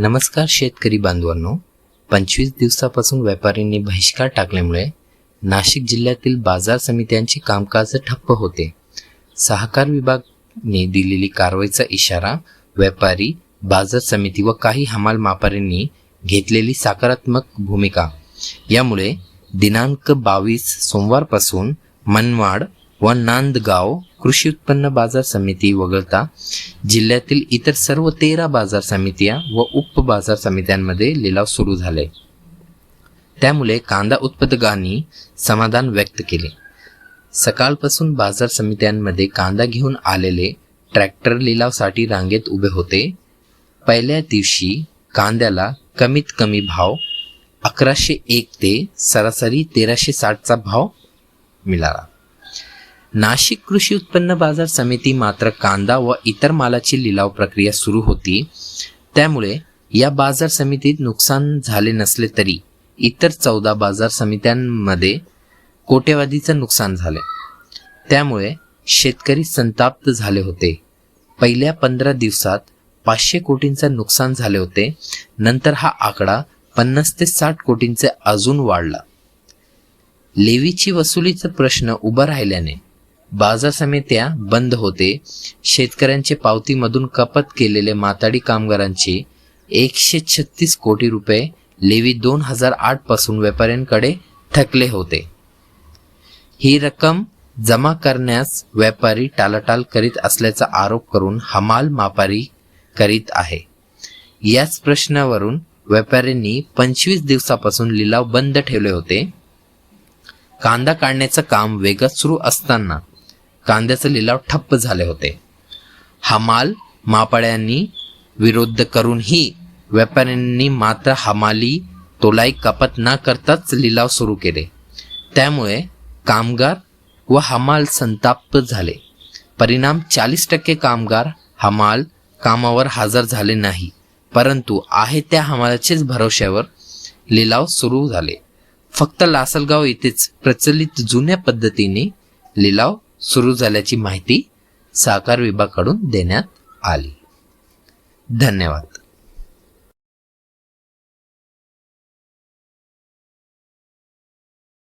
नमस्कार शेतकरी बांधवांनो. पंचवीस दिवसापासून व्यापाऱ्यांनी बहिष्कार टाकल्यामुळे नाशिक जिल्ह्यातील बाजार समित्यांचे कामकाज ठप्प होते. सहकार विभागने दिलेली कारवाईचा इशारा व्यापारी बाजार समिती व काही हमाल मापाऱ्यांनी घेतलेली सकारात्मक भूमिका. यामुळे दिनांक बावीस सोमवारपासून मनमाड व नांदगाव कृषी उत्पन्न बाजार समिती वगळता जिल्ह्यातील इतर सर्व तेरा बाजार समित्या व उप बाजार समित्यांमध्ये लिलाव सुरू झाले. त्यामुळे कांदा उत्पादकांनी समाधान व्यक्त केले. सकाळपासून बाजार समित्यांमध्ये कांदा घेऊन आलेले ट्रॅक्टर लिलावसाठी रांगेत उभे होते. पहिल्या दिवशी कांद्याला कमीत कमी भाव अकराशे एक ते सरासरी तेराशे साठचा भाव मिळाला. नाशिक कृषी उत्पन्न बाजार समिती मात्र कांदा व इतर मालाची लिलाव प्रक्रिया सुरू होती. त्यामुळे या बाजार समितीत नुकसान झाले नसले तरी इतर चौदा बाजार समित्यांमध्ये कोट्यवधीचं नुकसान झाले. त्यामुळे शेतकरी संताप्त झाले होते. पहिल्या पंधरा दिवसात पाचशे कोटींचं नुकसान झाले होते. नंतर हा आकडा पन्नास ते साठ कोटींचे अजून वाढला. लेवीची वसुलीचा प्रश्न उभा राहिल्याने बाजार समित्या बंद होते. शेतकऱ्यांचे पावतीमधून कपात केलेले माताडी कामगारांचे एकशे छत्तीस कोटी रुपये लेवी दोन हजार आठपासून व्यापाऱ्यांकडे थकले होते. ही रक्कम जमा करण्यास व्यापारी टाळाटाळ करीत असल्याचा आरोप करून हमाल मापारी करीत आहे. याच प्रश्नावरून व्यापाऱ्यांनी पंचवीस दिवसापासून लिलाव बंद ठेवले होते. कांदा काढण्याचं काम वेगात सुरू असताना कांद्याचे लिलाव ठप्प झाले होते. हमाल मापाड्यांनी विरोध करूनही व्यापाऱ्यांनी मात्र हमाली तोलाई कपात न करताच लिलाव सुरू केले. त्यामुळे कामगार व हमाल संताप झाले. परिणाम चाळीस टक्के कामगार हमाल कामावर हजर झाले नाही परंतु आहे त्या हमालाचेच भरोश्यावर लिलाव सुरू झाले. फक्त लासलगाव येथेच प्रचलित जुन्या पद्धतीने लिलाव सुरू झाल्याची माहिती साकार विभागाकडून देण्यात आली. धन्यवाद.